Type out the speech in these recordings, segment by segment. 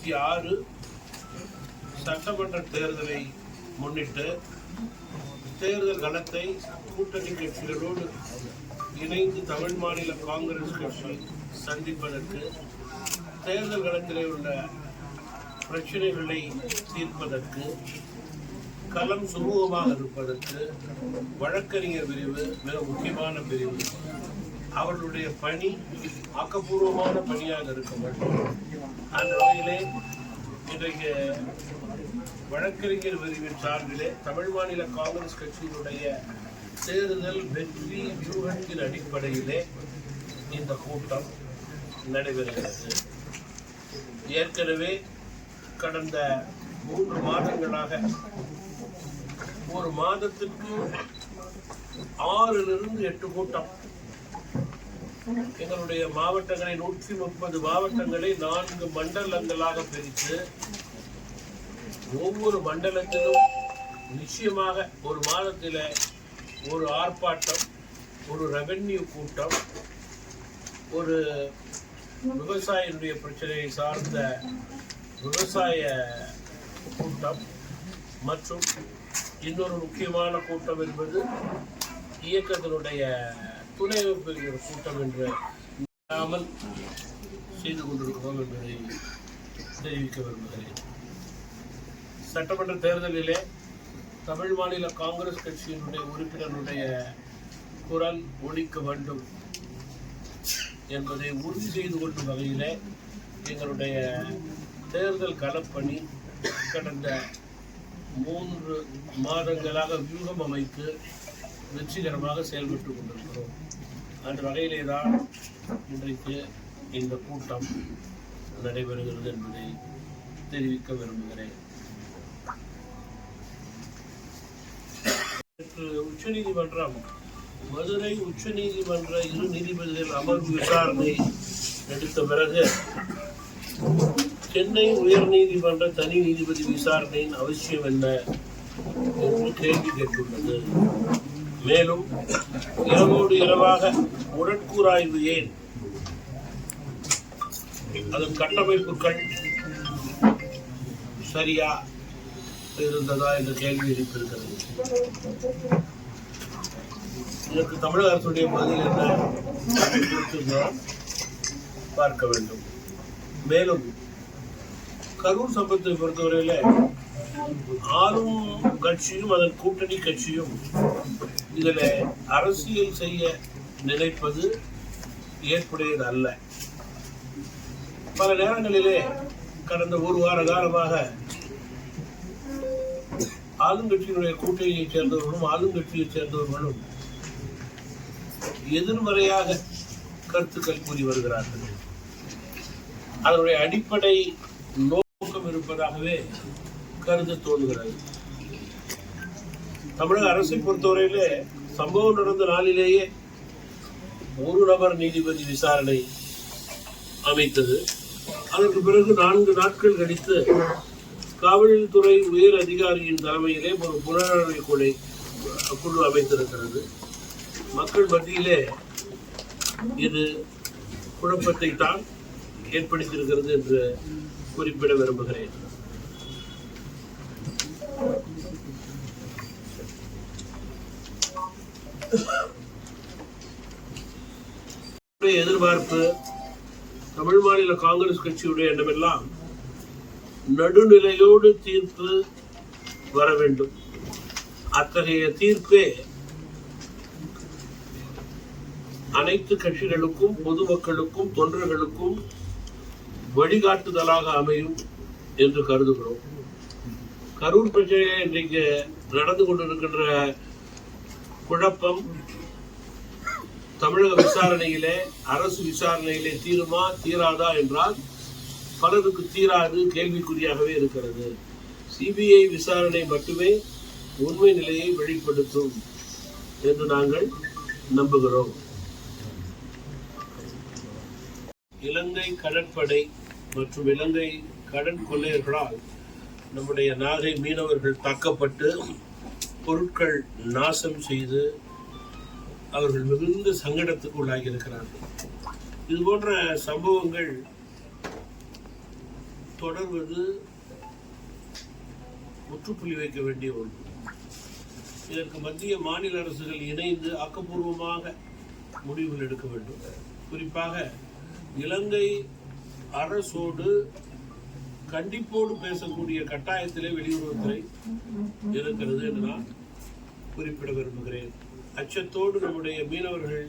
இருபத்தி ஆறு சட்டமன்ற தேர்தலை முன்னிட்டு தேர்தல் களத்தை கூட்டணி கட்சிகளோடு இணைந்து தமிழ் மாநில காங்கிரஸ் கட்சி சந்திப்பதற்கு தேர்தல் களத்திலே உள்ள பிரச்சனைகளை தீர்ப்பதற்கு களம் சுமூகமாக இருப்பதற்கு வழக்கறிஞர் பிரிவு மிக முக்கியமான பிரிவு. அவர்களுடைய பணி ஆக்கப்பூர்வமான பணியாக இருக்க வேண்டும். அந்த வகையிலே இன்றைக்கு வழக்கறிஞர் பிரிவின் சார்பிலே தமிழ் மாநில காங்கிரஸ் கட்சியினுடைய தேர்தல் வெற்றி வியூகத்தின் அடிப்படையிலே இந்த கூட்டம் நடைபெறுகிறது. ஏற்கனவே கடந்த மூன்று மாதங்களாக ஒரு மாதத்திற்கு ஆறிலிருந்து எட்டு கூட்டம் எங்களுடைய மாவட்டங்களை நூற்றி முப்பது மாவட்டங்களை நான்கு மண்டலங்களாக பிரித்து ஒவ்வொரு மண்டலத்திலும் நிச்சயமாக ஒரு மாதத்தில் ஒரு ஆர்ப்பாட்டம் ஒரு ரெவென்யூ கூட்டம் ஒரு விவசாயினுடைய பிரச்சனையை சார்ந்த விவசாய கூட்டம் மற்றும் இன்னொரு முக்கியமான கூட்டம் என்பது இயக்கத்தினுடைய துணை பெறுகிற கூட்டம் என்று இல்லாமல் செய்து கொண்டிருக்கிறோம் என்பதை தெரிவிக்க விரும்புகிறேன். சட்டமன்ற தேர்தலிலே தமிழ் மாநில காங்கிரஸ் கட்சியினுடைய உறுப்பினருடைய குரல் ஒழிக்க வேண்டும் என்பதை உறுதி செய்து கொள்ளும் வகையிலே எங்களுடைய தேர்தல் களப்பணி கடந்த மூன்று மாதங்களாக வியூகம் அமைத்து வெற்றிகரமாக செயல்பட்டு கொண்டிருக்கிறோம். அந்த வகையிலே தான் இன்றைக்கு இந்த கூட்டம் நடைபெறுகிறது என்பதை தெரிவிக்க விரும்புகிறேன். நேற்று உச்சநீதிமன்றம் மதுரை உச்சநீதிமன்ற இரு நீதிபதிகள் அமர்வு விசாரணை எடுத்த பிறகு சென்னை உயர்நீதிமன்ற தனி நீதிபதி விசாரணையின் அவசியம் என்ன என்று கேள்வி கேட்டுள்ளது மேலும் இரவோடு இரவாக உடற்கூறாய்வு ஏன்? அதன் கட்டமைப்புகள் சரியா இருந்ததா என்ற கேள்வி எழுப்பியிருக்கிறது. இதற்கு தமிழக அரசுடைய பதில் என்ன பார்க்க வேண்டும். மேலும் கரூர் சம்பத்தை பொறுத்தவரையில் ஆளும் கட்சியும் அதன் கூட்டணி கட்சியும் இதில் அரசியல் செய்ய நினைப்பது ஏற்புடையது அல்ல பல நேரங்களிலே கடந்த ஒரு வார காலமாக ஆளுங்கட்சியினுடைய கூட்டணியைச் சேர்ந்தவர்களும் ஆளுங்கட்சியைச் சேர்ந்தவர்களும் எதிர்மறையாக கருத்துக்கள் கூறி வருகிறார்கள். அதனுடைய அடிப்படை நோக்கம் இருப்பதாகவே கருத தோன்றுகிறது. தமிழக அரசை பொறுத்தவரையிலே சம்பவம் நடந்த நாளிலேயே ஒரு நபர் நீதிபதி விசாரணை அமைத்தது. அதற்கு பிறகு நான்கு நாட்கள் கழித்து காவல்துறை உயர் அதிகாரியின் தலைமையிலே ஒரு புலனாய்வு குழு குழு அமைத்திருக்கிறது. மக்கள் மத்தியிலே இது குழப்பத்தை தான் ஏற்படுத்தியிருக்கிறது என்று குறிப்பிட விரும்புகிறேன். எதிர்பார்ப்பு தமிழ் மாநில காங்கிரஸ் கட்சியுடைய எண்ணமெல்லாம் நடுநிலையோடு தீர்ப்பு வர வேண்டும். அத்தகைய தீர்ப்பே அனைத்து கட்சிகளுக்கும் பொதுமக்களுக்கும் தொண்டர்களுக்கும் வழிகாட்டுதலாக அமையும் என்று கருதுகிறோம். கரூர் பிரச்சனையை இன்றைக்கு நடந்து கொண்டிருக்கின்ற குழப்பம் தமிழக விசாரணையிலே அரசு விசாரணையிலே தீருமா தீராதா என்றால் பலருக்கு தீராது கேள்விக்குறியாகவே இருக்கிறது. சிபிஐ விசாரணை மட்டுமே உண்மை நிலையை வெளிப்படுத்தும் என்று நாங்கள் நம்புகிறோம். இலங்கை கடற்படை மற்றும் இலங்கை கடன் கொள்ளையர்களால் நம்முடைய நாகை மீனவர்கள் தாக்கப்பட்டு பொருட்கள் நாசம் செய்து அவர்கள் மிகுந்த சங்கடத்துக்கு உள்ளாகி இருக்கிறார்கள் இது போன்ற சம்பவங்கள் தொடர்வது முற்றுப்புள்ளி வைக்க வேண்டிய ஒன்று. இதற்கு மத்திய மாநில அரசுகள் இணைந்து ஆக்கப்பூர்வமாக முடிவுகள் எடுக்க வேண்டும். குறிப்பாக இலங்கை அரசோடு கண்டிப்போடு பேசக்கூடிய கட்டாயத்திலே வெளியுறவுத்துறை இருக்கிறது என்று நான் குறிப்பிட விரும்புகிறேன். அச்சத்தோடு நம்முடைய மீனவர்கள்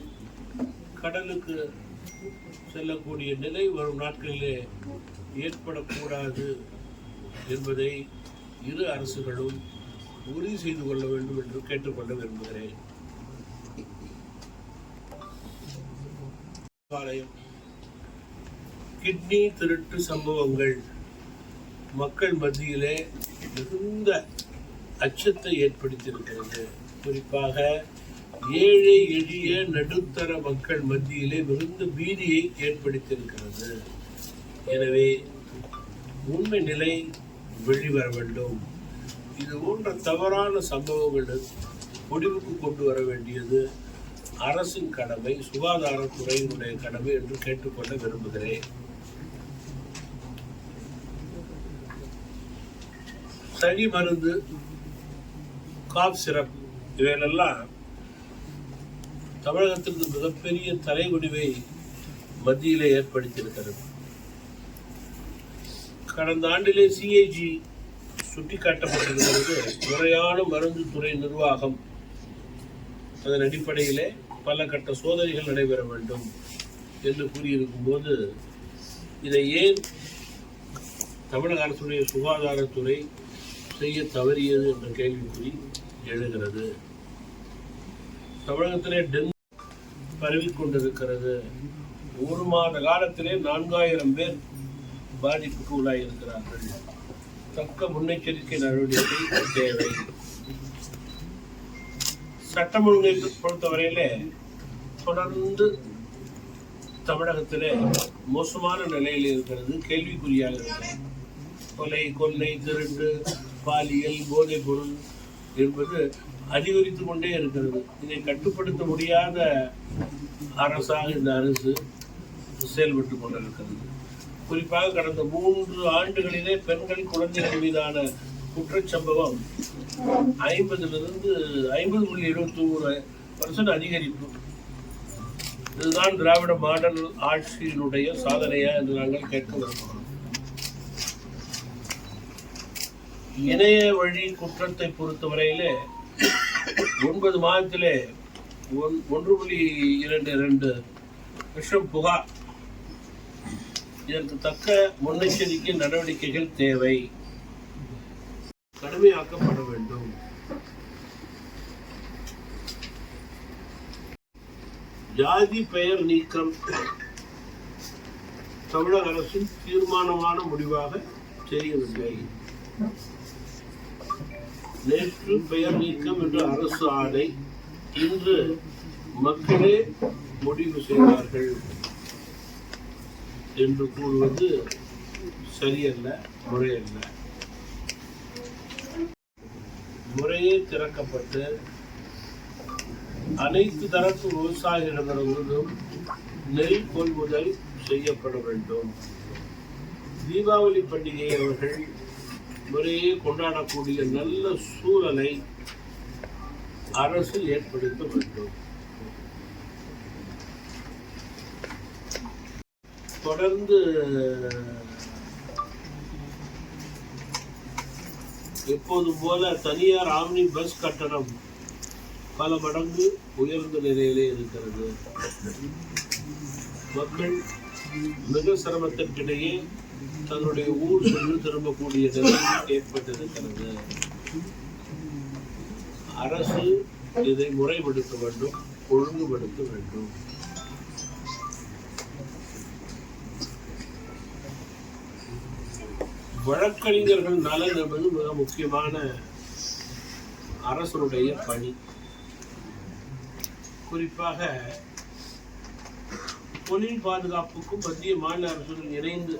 கடலுக்கு செல்லக்கூடிய நிலை வரும் நாட்களிலே ஏற்படக்கூடாது என்பதை இரு அரசுகளும் உறுதி செய்து கொள்ள வேண்டும் என்று கேட்டுக்கொள்ள விரும்புகிறேன். கிட்னி திருட்டு சம்பவங்கள் மக்கள் மத்தியிலே மிகுந்த அச்சத்தை ஏற்படுத்தியிருக்கிறது. குறிப்பாக ஏழை எளிய நடுத்தர மக்கள் மத்தியிலே மிகுந்த பீதியை ஏற்படுத்தியிருக்கிறது. எனவே உண்மை நிலை வெளிவர வேண்டும். இது போன்ற தவறான சம்பவங்கள் முடிவுக்கு கொண்டு வர வேண்டியது அரசின் கடமை சுகாதாரத்துறையினுடைய கடமை என்று கேட்டுக்கொள்ள விரும்புகிறேன். சளி மருந்து காப் சிரப் இவைகளெல்லாம் தமிழகத்திற்கு மிகப்பெரிய தலைகுடிவை மத்தியிலே ஏற்படுத்தியிருக்கிறது. கடந்த ஆண்டிலே சிஏஜி சுட்டிக்காட்டப்பட்டிருக்கிறது முறையான மருந்து துறை நிர்வாகம் அதன் அடிப்படையிலே பல கட்ட சோதனைகள் நடைபெற வேண்டும் என்று கூறியிருக்கும் போது இதை ஏன் தமிழக அரசுடைய சுகாதாரத்துறை செய்ய தவறியது என்ற கேள்விக்குறி எழுகிறது. தமிழகத்திலே டெங்கு பரவிக்கொண்டிருக்கிறது ஒரு மாத காலத்திலே நான்காயிரம் பேர் பாதிப்புக்கு உள்ளாயிருக்கிறார்கள். தக்க முன்னெச்சரிக்கை நடவடிக்கை தேவை. சட்டம் ஒழுங்கை பொறுத்தவரையிலே தொடர்ந்து தமிழகத்திலே மோசமான நிலையில் இருக்கிறது. கேள்விக்குறியாக இருக்கிறது. கொலை கொள்ளை திருட்டு பாலியல் போதைப் பொருள் என்பது அதிகரித்து கொண்டே இருக்கிறது. இதை கட்டுப்படுத்த முடியாத அரசாக இந்த அரசு செயல்பட்டு கொண்டிருக்கிறது. குறிப்பாக கடந்த மூன்று ஆண்டுகளிலே பெண்கள் குழந்தைகள் மீதான குற்றச்சம்பவம் ஐம்பதிலிருந்து ஐம்பது புள்ளி இருபத்தி ஒரு பர்சன்ட் அதிகரிப்பு. இதுதான் திராவிட மாடல் ஆட்சியினுடைய சாதனையா என்று நாங்கள் கேட்க விரும்புகிறோம். இணைய வழி குற்றத்தை பொறுத்தவரையிலே ஒன்பது மாதத்திலே ஒன் ஒன்று புள்ளி இரண்டு இரண்டு லட்சம் புகார் இதற்கு தக்க முன்னெச்சரிக்கை நடவடிக்கைகள் தேவை. கடுமையாக்கப்பட வேண்டும். ஜாதி பெயர் நீக்கம். தமிழக அரசின் தீர்மானமான முடிவாக தெரியவில்லை. நேற்று பெயர் நீக்கம் என்ற அரசு ஆணை இன்று மக்களே முடிவு செய்வார்கள் என்று கூறுவது சரியல்ல முறையல்ல. முறையே திறக்கப்பட்டு அனைத்து தரப்பு விவசாயிகளிடமிருந்தும் நெல் கொள்முதல் செய்யப்பட வேண்டும். தீபாவளி பண்டிகையை அவர்கள் முறையே கொண்டாடக்கூடிய நல்ல சூழலை அரசு ஏற்படுத்த வேண்டும். தொடர்ந்து எப்போதும் போல தனியார் ஆம்னி பஸ் கட்டணம் பல மடங்கு உயர்ந்த நிலையிலே இருக்கிறது. மக்கள் மிக சிரமத்திற்கிடையே தன்னுடைய ஊர் சென்று திரும்பக்கூடிய ஏற்பட்டிருக்கிறது. அரசு இதை முறைப்படுத்த வேண்டும் ஒழுங்குபடுத்த வேண்டும். வழக்கறிஞர்கள் நலன் என்பது மிக முக்கியமான அரசனுடைய பணி. குறிப்பாக தொழில் பாதுகாப்புக்கும் மத்திய மாநில அரசுகள் இணைந்து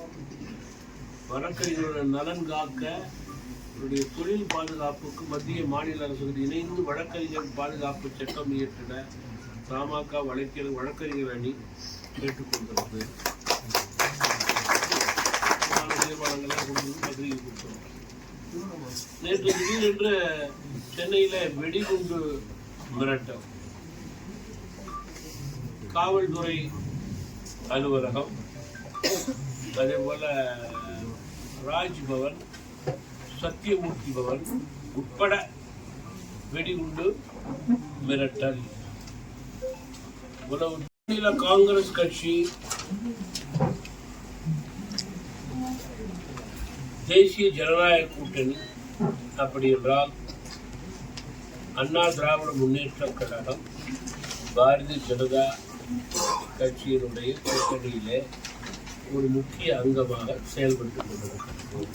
வழக்கறிஞர்களுடைய நலன் காக்க அவருடைய தொழில் பாதுகாப்புக்கு மத்திய மாநில அரசுகள் இணைந்து வழக்கறிஞர் பாதுகாப்பு சட்டம் இயற்றிட தமாக வழக்கறிஞர் வழக்கறிஞர் அணி கேட்டுக்கொண்டுள்ளது வந்து நேற்று திடீரென்று சென்னையில வெடிகுண்டு மிரட்டம் காவல்துறை அலுவலகம் அதே போல ராஜ்பவன் சத்தியமூர்த்தி பவன் உட்பட வெடிகுண்டு மிரட்டல். உலக மாநில காங்கிரஸ் கட்சி தேசிய ஜனநாயக கூட்டணி அப்படி என்றால் அண்ணா திராவிட முன்னேற்ற கழகம் பாரதிய ஜனதா கட்சியினுடைய கூட்டணியிலே ஒரு முக்கிய அங்கமாக செயல்பட்டு கொண்டிருக்கிறது.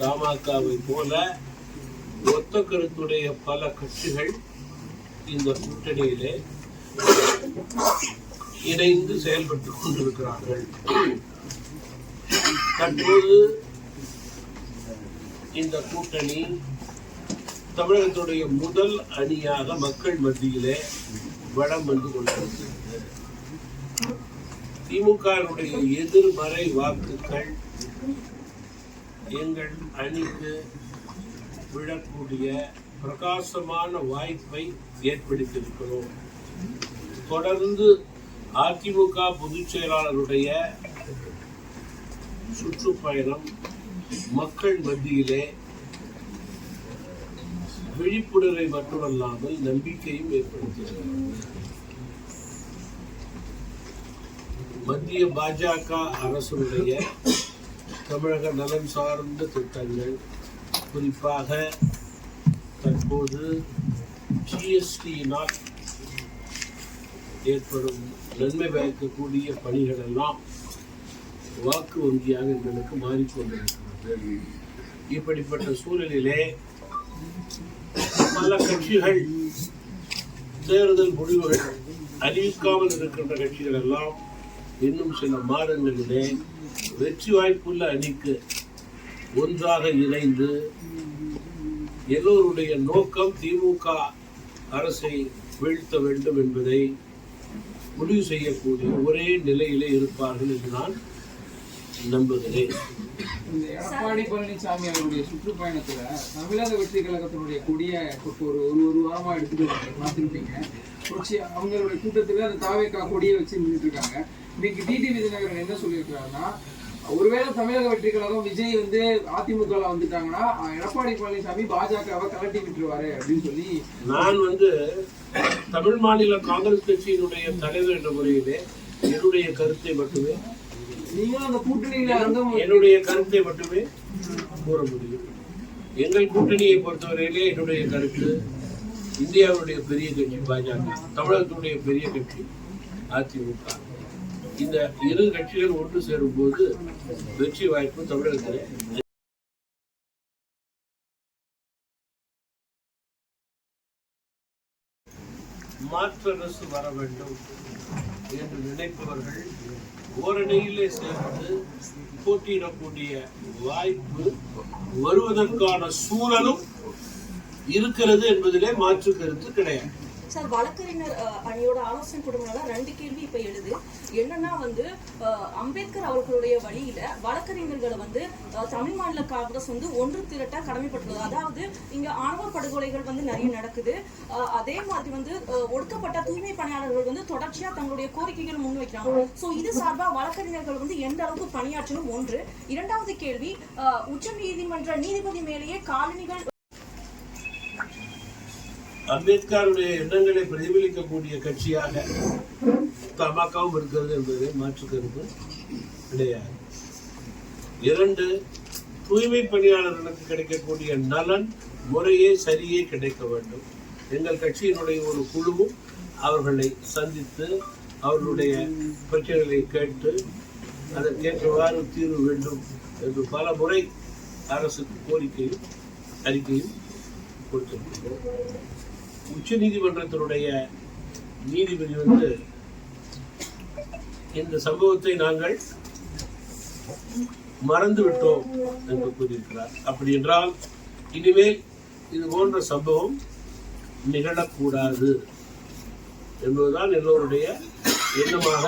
தமாகவை போல ஒத்த கருத்துடைய பல கட்சிகள் இந்த கூட்டணியிலே இணைந்து செயல்பட்டு கொண்டிருக்கிறார்கள். தற்போது இந்த கூட்டணி தமிழகத்துடைய முதல் அணியாக மக்கள் மத்தியிலே வடம் வந்து கொண்டிருக்கிறது. திமுகவினுடைய எதிர்மறை வாக்குகள் எங்கள் அணிக்கு விழக்கூடிய பிரகாசமான வாய்ப்பை ஏற்படுத்தியிருக்கிறோம். தொடர்ந்து அதிமுக பொதுச் செயலாளருடைய சுற்றுப்பயணம் மக்கள் மத்தியிலே விழிப்புணர்வை மட்டுமல்லாமல் நம்பிக்கையும் ஏற்படுத்தியிருக்கிறது. மத்திய பாஜக அரசுடைய தமிழக நலன் சார்ந்த திட்டங்கள் குறிப்பாக தற்போது ஜிஎஸ்டியினால் ஏற்படும் நன்மை பயக்கக்கூடிய பணிகள் எல்லாம் வாக்கு வங்கியாக எங்களுக்கு மாறிக்கொண்டிருக்கிறது. இப்படிப்பட்ட சூழலிலே பல கட்சிகள் தேர்தல் முடிவுகள் அறிவிக்காமல் இருக்கின்ற கட்சிகள் எல்லாம் இன்னும் சில மாதங்களிலே வெற்றி வாய்ப்புள்ள அணிக்கு ஒன்றாக இணைந்து எல்லோருடைய நோக்கம் திமுக அரசை வீழ்த்த வேண்டும் என்பதை முடிவு செய்யக்கூடிய ஒரே நிலையிலே இருப்பார்கள் என்று நான் நம்புகிறேன். இந்த எடப்பாடி பழனிசாமி அவருடைய சுற்றுப்பயணத்துல தமிழக வெற்றி கழகத்தினுடைய கொடிய ஒரு ஒரு ஒரு வாரமா எடுத்துட்டு பார்த்துருப்பீங்க. அவங்களுடைய கூட்டத்துல அந்த தாவேக்கா கொடியை வச்சு நின்றுட்டு இருக்காங்க. இன்னைக்கு டிடி விஜயநகரன் என்ன சொல்லியிருக்காருன்னா ஒருவேளை தமிழக வெற்றி கழகம் விஜய் வந்து அதிமுக வந்துட்டாங்கன்னா எடப்பாடி பழனிசாமி பாஜகவை கலட்டி விட்டுருவாரு அப்படின்னு சொல்லி நான் வந்து தமிழ் மாநில காங்கிரஸ் கட்சியினுடைய தலைவர் என்ற முறையிலே என்னுடைய கருத்தை மட்டுமே நீங்களும் அந்த கூட்டணியில என்னுடைய கருத்தை மட்டுமே கூற முடியும். எங்கள் கூட்டணியை பொறுத்தவரையிலே என்னுடைய கருத்து இந்தியாவுடைய பெரிய கட்சி பாஜக தமிழகத்துடைய பெரிய கட்சி அதிமுக. இந்த இரு கட்சிகள் ஒன்று சேரும் போது வெற்றி வாய்ப்பு தமிழகத்தில். மாற்று அரசு வர வேண்டும் என்று நினைப்பவர்கள் ஓரணியிலே சேர்ந்து போட்டியிடக்கூடிய வாய்ப்பு வருவதற்கான சூழலும் இருக்கிறது என்பதிலே மாற்று கருத்து கிடையாது. சார் வழக்கறிஞர் அணியோட ஆலோசனை குழுவினால ரெண்டு கேள்வி இப்ப எழுது. என்னன்னா வந்து அம்பேத்கர் அவர்களுடைய வழியில வழக்கறிஞர்களை வந்து தமிழ் மாநில காங்கிரஸ் வந்து ஒன்று திரட்ட கடமைப்பட்டுள்ளது. அதாவது இங்க ஆணவ படுகொலைகள் வந்து நிறைய நடக்குது. அதே மாதிரி வந்து ஒடுக்கப்பட்ட தூய்மை பணியாளர்கள் வந்து தொடர்ச்சியா தங்களுடைய கோரிக்கைகள் முன்வைக்கிறாங்க. சோ இது சார்பா வழக்கறிஞர்கள் வந்து எந்த அளவுக்கு பணியாற்றணும் ஒன்று. இரண்டாவது கேள்வி உச்ச நீதிமன்ற நீதிபதி மேலேயே காலனிகள் அம்பேத்கருடைய எண்ணங்களை பிரதிபலிக்கக்கூடிய கட்சியாக தமாகவும் இருக்கிறது என்பதை மாற்று கருத்து கிடையாது. இரண்டு தூய்மை பணியாளர்களுக்கு கிடைக்கக்கூடிய நலன் முறையே சரியே கிடைக்க வேண்டும். எங்கள் கட்சியினுடைய ஒரு குழுவும் அவர்களை சந்தித்து அவர்களுடைய பிரச்சனைகளை கேட்டு அதற்கேற்றவாறு தீர்வு வேண்டும் என்று பல முறை அரசுக்கு கோரிக்கையும் அறிக்கையும் கொடுத்திருக்கிறோம். உச்ச நீதிமன்றத்தினுடைய நீதிபதி வந்து இந்த சம்பவத்தை நாங்கள் மறந்து விட்டோம் என்று கூறியிருக்கிறார். அப்படி என்றால் இனிமேல் இது போன்ற சம்பவம் நிகழக்கூடாது என்பதுதான் எல்லோருடைய எண்ணமாக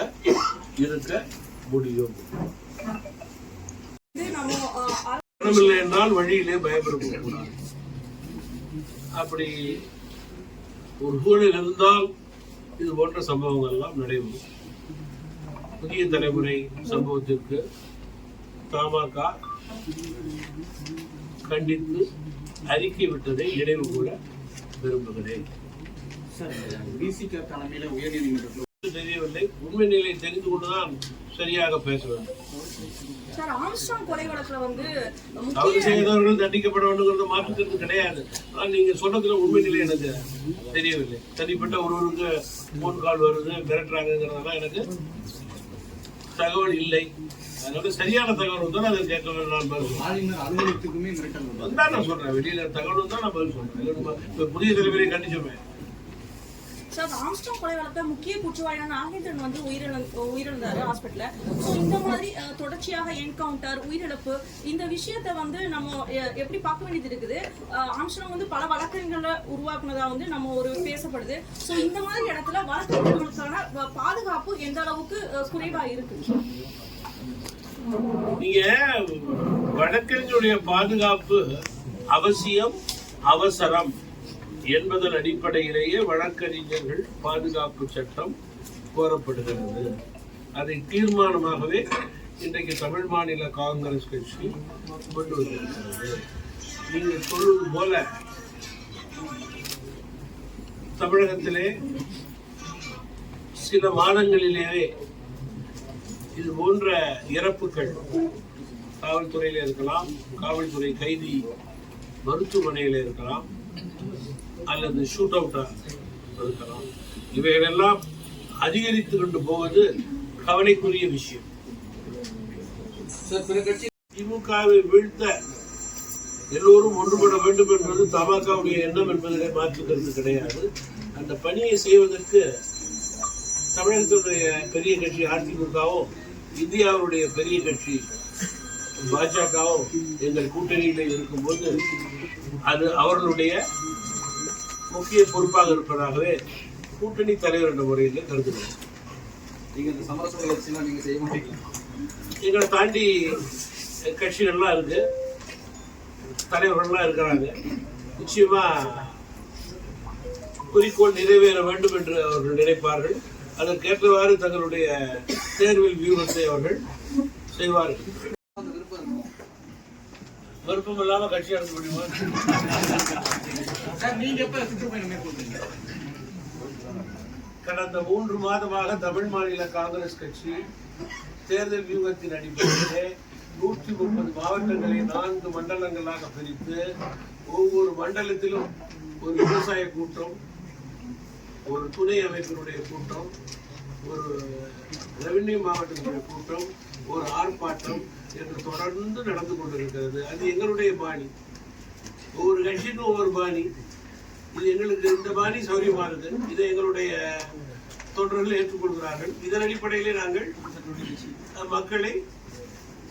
இருக்க முடியும். என்றால் வழியிலே பயப்படக்கூடாது அப்படி ஒரு சூழல் இருந்தால் இது போன்ற சம்பவங்கள் எல்லாம் நடைபெறும். புதிய தலைமுறை சம்பவத்திற்கு தமாக கண்டித்து அறிக்கை விட்டதை நினைவு கூட விரும்புகிறேன். விசிக தலைமையில உயர்நீதிமன்றத்தில் தெரியவில்லை உண்மை நிலை தெரிந்து கொண்டுதான் சரியாக பேச வேண்டும். தவறு முக்கிய செய்தவர்கள் தண்டிக்கப்பட வேண்டுங்கிறது மாற்றுக்கிறது கிடையாது. ஆனால் நீங்க சொன்னதுல உண்மை நிலை எனக்கு தெரியவில்லை. தனிப்பட்ட ஒருவருக்கு போன் கால் வருது மிரட்டுறாங்கிறதெல்லாம் எனக்கு தகவல் இல்லை. அதனால சரியான தகவல் தான் அதை கேட்க வேண்டும் நான் பதில் நான் சொல்றேன் வெளியில தகவல் தான் நான் பதில் சொல்றேன். இல்ல நம்ம இப்ப புதிய தலைவரை ஸோ சார் ஆம்ஸ்டாங் கொலை வழக்க முக்கிய குற்றவாளியான நாகேந்திரன் வந்து உயிரிழந்த உயிரிழந்தாரு ஹாஸ்பிட்டல்ல ஸோ இந்த மாதிரி தொடர்ச்சியாக என்கவுண்டர் உயிரிழப்பு இந்த விஷயத்தை வந்து நம்ம எப்படி பார்க்க வேண்டியது இருக்குது? ஆம்ஸ்டாங் வந்து பல வழக்கறிஞர்களை உருவாக்குனதா வந்து நம்ம ஒரு பேசப்படுது. ஸோ இந்த மாதிரி இடத்துல வழக்கறிஞர்களுக்கான பாதுகாப்பு எந்த அளவுக்கு குறைவா இருக்கு? நீங்க வழக்கறிஞருடைய பாதுகாப்பு அவசியம் அவசரம். என்பதன் அடிப்படையிலேயே வழக்கறிஞர்கள் பாதுகாப்பு சட்டம் கோரப்படுகிறது. அதை தீர்மானமாகவே இன்றைக்கு தமிழ் மாநில காங்கிரஸ் கட்சி கொண்டு வந்திருக்கிறது. நீங்கள் சொல்வது போல தமிழகத்திலே சில மாதங்களிலேயே இது போன்ற இறப்புகள் காவல்துறையில் இருக்கலாம் காவல்துறை கைதி மருத்துவமனையில் இருக்கலாம் அல்லது ஷூட் அவுட்டா இருக்கலாம். இவைகளெல்லாம் அதிகரித்து கொண்டு போவது கவலைக்குரிய விஷயம். திமுகவை வீழ்த்த எல்லோரும் ஒன்றுபட வேண்டும் என்பது தமாகவுடைய எண்ணம் என்பதிலே மாற்று கருத்து கிடையாது. அந்த பணியை செய்வதற்கு தமிழகத்தினுடைய பெரிய கட்சி அதிமுகவும் இந்தியாவுடைய பெரிய கட்சி பாஜகவும் எங்கள் கூட்டணியில் இருக்கும்போது அது அவர்களுடைய முக்கிய பொறுப்பாக இருப்பதாகவே கூட்டணி தலைவர் என்ற முறையில் கருதுகிறேன். நீங்க இந்த சமரச முயற்சியெல்லாம் நீங்க செய்ய மாட்டீங்களா? எங்களை தாண்டி கட்சிகள்லாம் இருக்கு. தலைவர்கள்லாம் இருக்கிறாங்க. நிச்சயமா குறிக்கோள் நிறைவேற வேண்டும் என்று அவர்கள் நினைப்பார்கள். அதற்கேற்றவாறு தங்களுடைய தேர்வில் வியூகத்தை அவர்கள் செய்வார்கள். விருப்பம் இல்லாம கட்சி நடத்த முடியுமா? கடந்த மூன்று மாதமாக தமிழ் மாநில காங்கிரஸ் கட்சி தேர்தல் வியூகத்தின் அடிப்படையிலே நூற்றி முப்பது மாவட்டங்களை நான்கு மண்டலங்களாக பிரித்து ஒவ்வொரு மண்டலத்திலும் ஒரு விவசாய கூட்டம் ஒரு துணை அமைப்பினுடைய கூட்டம் ஒரு ரெவென்யூ மாவட்டத்தினுடைய கூட்டம் ஒரு ஆர்ப்பாட்டம் என்று தொடர்ந்து நடந்து கொண்டிருக்கிறது. அது எங்களுடைய பாணி. ஒவ்வொரு கட்சிக்கும் ஒவ்வொரு பாணி. இது எங்களுக்கு இந்த மாதிரி சௌரியமானது இதை எங்களுடைய தொண்டர்கள் ஏற்றுக்கொள்கிறார்கள். இதன் அடிப்படையிலே நாங்கள் மக்களை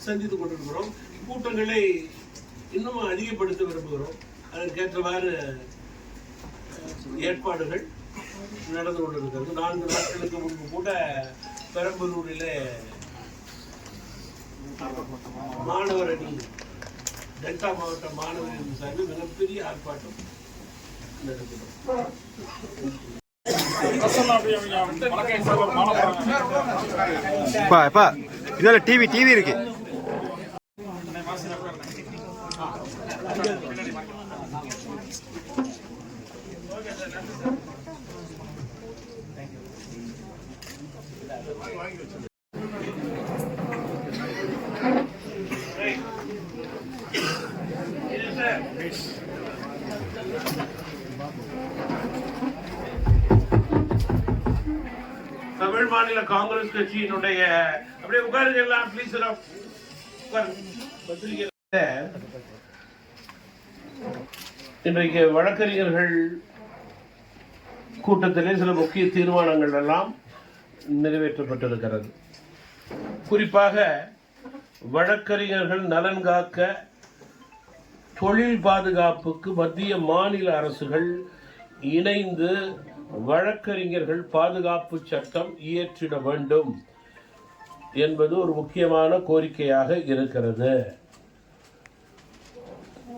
சந்தித்துக் கொண்டிருக்கிறோம். கூட்டங்களை இன்னும் அதிகப்படுத்த விரும்புகிறோம். அதற்கேற்றவாறு ஏற்பாடுகள் நடந்து கொண்டிருக்கிறது. நான்கு நாட்களுக்கு முன்பு கூட பெரம்பலூரில் மாணவர் அணி டெல்டா மாவட்ட மாணவர் சார்பில் மிகப்பெரிய ஆர்ப்பாட்டம் பா பா. இதில் டிவி டிவி இருக்கு. தமிழ் மாநில காங்கிரஸ் கட்சியினுடைய அப்படியே உட்காருங்க எல்லாம் ப்ளீஸ் இன்றைக்கு வழக்கறிஞர்கள் கூட்டத்திலே சில முக்கிய தீர்மானங்கள் எல்லாம் நிறைவேற்றப்பட்டிருக்கிறது. குறிப்பாக வழக்கறிஞர்கள் நலன் காக்க தொழில் பாதுகாப்புக்கு மத்திய மாநில அரசுகள் இணைந்து வழக்கறிஞர்கள் பாதுகாப்பு சட்டம் இயற்றிட வேண்டும் என்பது ஒரு முக்கியமான கோரிக்கையாக இருக்கிறது.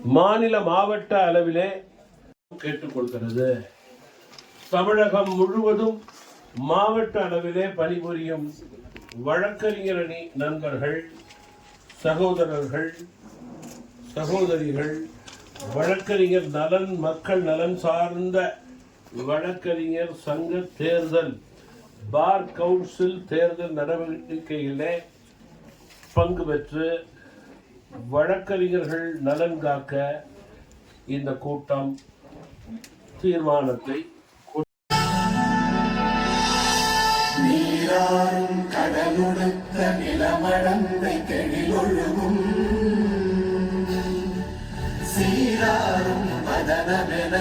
மாநில மாவட்ட அளவிலே கேட்டுக்கொள்கிறது. தமிழகம் முழுவதும் மாவட்ட அளவிலே பணிபுரியும் வழக்கறிஞர் அணி நண்பர்கள் சகோதரர்கள் சகோதரிகள் வழக்கறிஞர் நலன் மக்கள் நலன் சார்ந்த வழக்கறிஞர் சங்க தேர்தல் பார் கவுன்சில் தேர்தல் நடவடிக்கையிலே பங்கு பெற்று வழக்கறிஞர்கள் நலன் காக்க இந்த கூட்டம் தீர்மானத்தை நீராறும் கடலுடுத்த நிலமடந்தை கெழிலொழுகும் சீராறும் வதனமென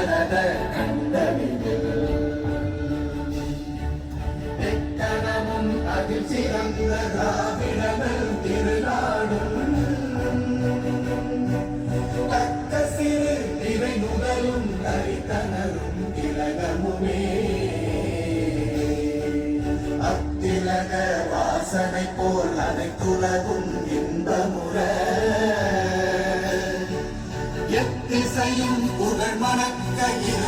திகழ்வரத கண்டனில் எக்கணமும் அதில் சிறந்த திராவிடமல் திருநாடும் தக்க சிறு திரை நுதலும் திலகமுமே அத்திலக வாசனை போல் அனைத்துலகும் எத்திசையும் புகழ் மணக்க Thank you.